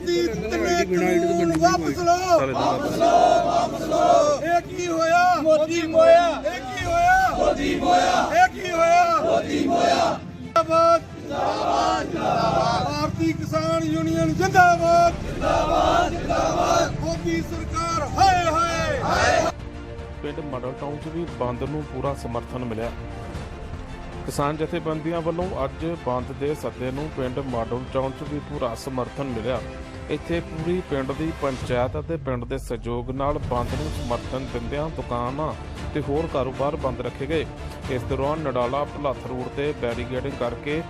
ਮੋਦੀ ਤਿੰਨੇ ਕਾਨੂੰਨ ਵਾਪਸ ਲਓ। ਵਾਪਸ ਲਓ ਵਾਪਸ ਲਓ। ਇਹ ਕੀ ਹੋਇਆ? ਮੋਦੀ ਮੋਇਆ ਇਹ ਕੀ ਹੋਇਆ? ਮੋਦੀ ਮੋਇਆ। ਇਹ ਕੀ ਹੋਇਆ? ਮੋਦੀ ਮੋਇਆ। ਜਿੰਦਾਬਾਦ। ਜਿੰਦਾਬਾਦ। ਜਿੰਦਾਬਾਦ ਭਾਰਤੀ ਕਿਸਾਨ ਯੂਨੀਅਨ ਜਿੰਦਾਬਾਦ। ਜਿੰਦਾਬਾਦ ਜਿੰਦਾਬਾਦ। ਮੋਦੀ ਸਰਕਾਰ ਹਾਏ। ਹਾਏ। ਪਿੰਡ ਮਾਡਲ ਟਾਊਨ 'ਚ ਵੀ ਬੰਦ ਨੂੰ ਪੂਰਾ ਸਮਰਥਨ ਮਿਲਿਆ। ਕਿਸਾਨ ਜਥੇਬੰਦੀਆਂ ਵੱਲੋਂ ਅੱਜ ਬੰਦ ਦੇ ਸੱਦੇ ਨੂੰ ਪਿੰਡ ਮਾਡਲ ਟਾਊਨ 'ਚ ਵੀ ਪੂਰਾ ਸਮਰਥਨ ਮਿਲਿਆ। ਇੱਥੇ ਪੂਰੀ ਪਿੰਡ ਦੀ ਪੰਚਾਇਤ ਅਤੇ ਪਿੰਡ ਦੇ ਸਹਿਯੋਗ ਨਾਲ ਬੰਦ ਨੂੰ ਸਮਰਥਨ ਦਿੰਦਿਆਂ ਦੁਕਾਨਾਂ ਤੇ ਹੋਰ ਕਾਰੋਬਾਰ ਬੰਦ ਰੱਖੇ ਗਏ। ਇਸ ਦੌਰਾਨ ਨਡਾਲਾ ਭਲੱਥ ਰੋਡ ਤੇ ਬੈਰੀਗੇਡਿੰਗ ਕਰਕੇ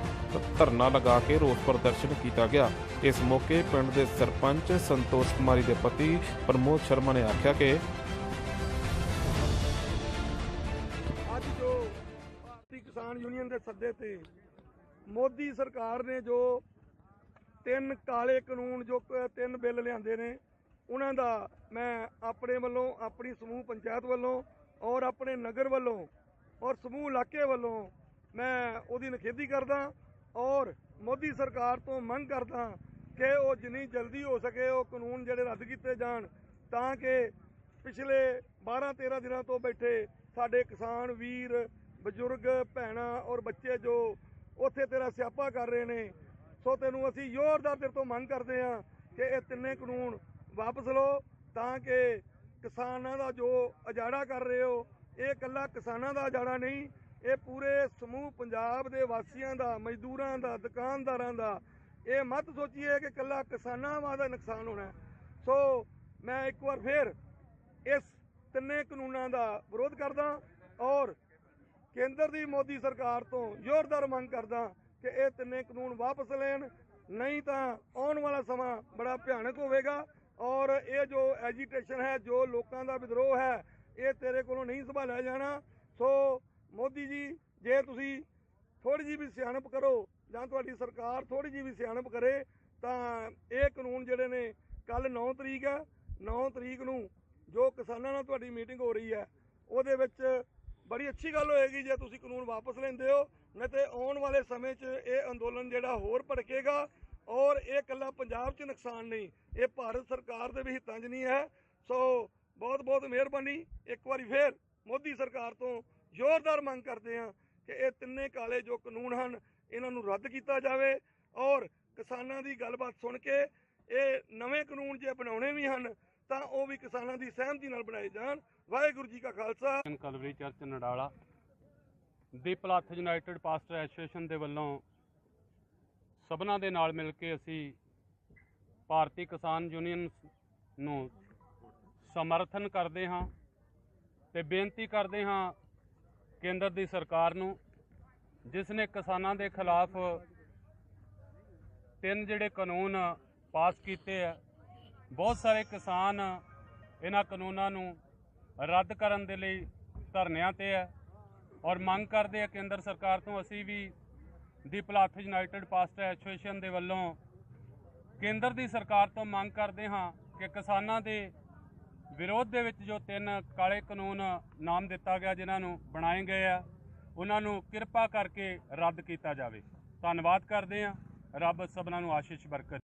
ਧਰਨਾ ਲਗਾ ਕੇ ਰੋਸ ਪ੍ਰਦਰਸ਼ਨ ਕੀਤਾ ਗਿਆ। ਇਸ ਮੌਕੇ ਪਿੰਡ ਦੇ ਸਰਪੰਚ ਸੰਤੋਸ਼ ਕੁਮਾਰੀ ਦੇ ਪਤੀ ਪ੍ਰਮੋਦ ਸ਼ਰਮਾ ਨੇ ਆਖਿਆ ਕਿ ਕਿਸਾਨ ਯੂਨੀਅਨ ਦੇ ਸੱਦੇ ਤੇ ਮੋਦੀ ਸਰਕਾਰ ਨੇ ਜੋ ਤਿੰਨ ਕਾਲੇ ਕਾਨੂੰਨ, ਜੋ ਤਿੰਨ ਬਿੱਲ ਲਿਆਂਦੇ ਨੇ, ਉਹਨਾਂ ਦਾ ਮੈਂ ਆਪਣੇ ਵੱਲੋਂ, ਆਪਣੀ ਸਮੂਹ ਪੰਚਾਇਤ ਵੱਲੋਂ ਔਰ ਆਪਣੇ ਨਗਰ ਵੱਲੋਂ ਔਰ ਸਮੂਹ ਇਲਾਕੇ ਵੱਲੋਂ ਮੈਂ ਉਹਦੀ ਨਿਖੇਧੀ ਕਰਦਾ ਔਰ ਮੋਦੀ ਸਰਕਾਰ ਤੋਂ ਮੰਗ ਕਰਦਾ ਕਿ ਉਹ ਜਿੰਨੀ ਜਲਦੀ ਹੋ ਸਕੇ ਉਹ ਕਾਨੂੰਨ ਜਿਹੜੇ ਰੱਦ ਕੀਤੇ ਜਾਣ ਤਾਂ ਕਿ ਪਿਛਲੇ 12 13 ਦਿਨਾਂ ਤੋਂ ਬੈਠੇ ਸਾਡੇ ਕਿਸਾਨ ਵੀਰ ਬਜ਼ੁਰਗ ਭੈਣਾਂ ਔਰ ਬੱਚੇ ਜੋ ਉੱਥੇ ਤੇਰਾ ਸਿਆਪਾ ਕਰ ਰਹੇ ਨੇ, ਸੋ ਤੈਨੂੰ ਅਸੀਂ ਜ਼ੋਰਦਾਰ ਤੇਰੇ ਤੋਂ ਮੰਗ ਕਰਦੇ ਹਾਂ ਕਿ ਇਹ ਤਿੰਨੇ ਕਾਨੂੰਨ ਵਾਪਸ ਲਓ ਤਾਂ ਕਿ ਕਿਸਾਨਾਂ ਦਾ ਜੋ ਅਜਾੜਾ ਕਰ ਰਹੇ ਹੋ, ਇਹ ਇਕੱਲਾ ਕਿਸਾਨਾਂ ਦਾ ਅਜਾੜਾ ਨਹੀਂ, ਇਹ ਪੂਰੇ ਸਮੂਹ ਪੰਜਾਬ ਦੇ ਵਾਸੀਆਂ ਦਾ, ਮਜ਼ਦੂਰਾਂ ਦਾ, ਦੁਕਾਨਦਾਰਾਂ ਦਾ, ਇਹ ਮਤ ਸੋਚੀਏ ਕਿ ਇਕੱਲਾ ਕਿਸਾਨਾਂ ਦਾ ਨੁਕਸਾਨ ਹੋਣਾ ਸੋ ਮੈਂ ਇੱਕ ਵਾਰ ਫੇਰ ਇਸ ਤਿੰਨੇ ਕਾਨੂੰਨਾਂ ਦਾ ਵਿਰੋਧ ਕਰਦਾ ਔਰ ਕੇਂਦਰ ਦੀ ਮੋਦੀ ਸਰਕਾਰ ਤੋਂ ਜ਼ੋਰਦਾਰ ਮੰਗ ਕਰਦਾ ਕਿ ਇਹ ਤਿੰਨੇ ਕਾਨੂੰਨ ਵਾਪਸ ਲੈਣ, ਨਹੀਂ ਤਾਂ ਆਉਣ ਵਾਲਾ ਸਮਾਂ ਬੜਾ ਭਿਆਨਕ ਹੋਵੇਗਾ ਔਰ ਇਹ ਜੋ ਐਜੀਟੇਸ਼ਨ ਹੈ, ਜੋ ਲੋਕਾਂ ਦਾ ਵਿਦਰੋਹ ਹੈ, ਇਹ ਤੇਰੇ ਕੋਲੋਂ ਨਹੀਂ ਸੰਭਾਲਿਆ ਜਾਣਾ। ਸੋ ਮੋਦੀ ਜੀ, ਜੇ ਤੁਸੀਂ ਥੋੜੀ ਜਿਹੀ ਵੀ ਸਿਆਣਪ ਕਰੋ ਜਾਂ ਤੁਹਾਡੀ ਸਰਕਾਰ ਥੋੜੀ ਜਿਹੀ ਵੀ ਸਿਆਣਪ ਕਰੇ, ਤਾਂ ਇਹ ਕਾਨੂੰਨ ਜਿਹੜੇ ਨੇ ਕੱਲ 9 ਤਰੀਕ ਹੈ। 9 ਤਰੀਕ ਨੂੰ ਜੋ ਕਿਸਾਨਾਂ ਨਾਲ ਤੁਹਾਡੀ ਮੀਟਿੰਗ ਹੋ ਰਹੀ ਹੈ, ਉਹਦੇ ਵਿੱਚ ਬੜੀ ਅੱਛੀ ਗੱਲ ਹੋਏਗੀ ਜੇ ਤੁਸੀਂ ਕਾਨੂੰਨ ਵਾਪਸ ਲੈਂਦੇ ਹੋ, ਨਹੀਂ ਤੇ ਆਉਣ ਵਾਲੇ ਸਮੇਂ 'ਚ ਇਹ ਅੰਦੋਲਨ ਜਿਹੜਾ ਹੋਰ ਭੜਕੇਗਾ ਔਰ ਇਹ ਇਕੱਲਾ ਪੰਜਾਬ 'ਚ ਨੁਕਸਾਨ ਨਹੀਂ, ਇਹ ਭਾਰਤ ਸਰਕਾਰ ਦੇ ਵੀ ਹਿੱਤਾਂ 'ਚ ਨਹੀਂ ਹੈ। ਸੋ ਬਹੁਤ ਬਹੁਤ ਮਿਹਰਬਾਨੀ। ਇੱਕ ਵਾਰੀ ਫੇਰ ਮੋਦੀ ਸਰਕਾਰ ਤੋਂ ਜ਼ੋਰਦਾਰ ਮੰਗ ਕਰਦੇ ਹਾਂ ਕਿ ਇਹ ਤਿੰਨੇ ਕਾਲੇ ਜੋ ਕਾਨੂੰਨ ਹਨ, ਇਹਨਾਂ ਨੂੰ ਰੱਦ ਕੀਤਾ ਜਾਵੇ ਔਰ ਕਿਸਾਨਾਂ ਦੀ ਗੱਲਬਾਤ ਸੁਣ ਕੇ ਇਹ ਨਵੇਂ ਕਾਨੂੰਨ ਜੇ ਬਣਾਉਣੇ ਵੀ ਹਨ ਤਾਂ ਉਹ ਵੀ ਕਿਸਾਨਾਂ ਦੀ ਸਹਿਮਤੀ ਨਾਲ ਬਣਾਏ ਜਾਣ। ਵਾਹਿਗੁਰੂ ਜੀ ਕਾ ਖਾਲਸਾ। ਕਲਵਰੀ ਚਰਚ ਨਡਾਲਾ ਦੀ ਪਲੱਥ ਯੂਨਾਈਟਿਡ ਪਾਸਟਰ ਐਸੋਸੀਏਸ਼ਨ ਦੇ ਵੱਲੋਂ ਸਭਨਾਂ ਦੇ ਨਾਲ ਮਿਲ ਕੇ ਅਸੀਂ ਭਾਰਤੀ ਕਿਸਾਨ ਯੂਨੀਅਨ ਨੂੰ ਸਮਰਥਨ ਕਰਦੇ ਹਾਂ ਤੇ ਬੇਨਤੀ ਕਰਦੇ ਹਾਂ ਕੇਂਦਰ ਦੀ ਸਰਕਾਰ ਨੂੰ, ਜਿਸ ਨੇ ਕਿਸਾਨਾਂ ਦੇ ਖਿਲਾਫ ਤਿੰਨ ਜਿਹੜੇ ਕਾਨੂੰਨ ਪਾਸ ਕੀਤੇ ਆ ਬਹੁਤ ਸਾਰੇ ਕਿਸਾਨ ਇਹਨਾਂ ਕਾਨੂੰਨਾਂ ਨੂੰ ਰੱਦ ਕਰਨ ਦੇ ਲਈ ਧਰਨਿਆਂ ਤੇ ਹੈ ਔਰ ਮੰਗ ਕਰਦੇ ਆ ਕੇਂਦਰ ਸਰਕਾਰ ਤੋਂ ਅਸੀਂ ਵੀ ਦੀ ਪਲਾਥ ਯੂਨਾਈਟਿਡ ਪਾਸਟਰ ਐਸੋਸੀਏਸ਼ਨ ਦੇ ਵੱਲੋਂ ਕੇਂਦਰ ਦੀ ਸਰਕਾਰ ਤੋਂ ਮੰਗ ਕਰਦੇ ਹਾਂ ਕਿ ਕਿਸਾਨਾਂ ਦੇ ਵਿਰੋਧ ਦੇ ਵਿੱਚ ਜੋ ਤਿੰਨ ਕਾਲੇ ਕਾਨੂੰਨ ਨਾਮ ਦਿੱਤਾ ਗਿਆ ਜਿਨ੍ਹਾਂ ਨੂੰ ਬਣਾਏ ਗਏ ਆ, ਉਹਨਾਂ ਨੂੰ ਕਿਰਪਾ ਕਰਕੇ ਰੱਦ ਕੀਤਾ ਜਾਵੇ। ਧੰਨਵਾਦ ਕਰਦੇ ਹਾਂ। ਰੱਬ ਸਭਨਾਂ ਨੂੰ ਆਸ਼ੀਸ਼ ਬਰਕਤ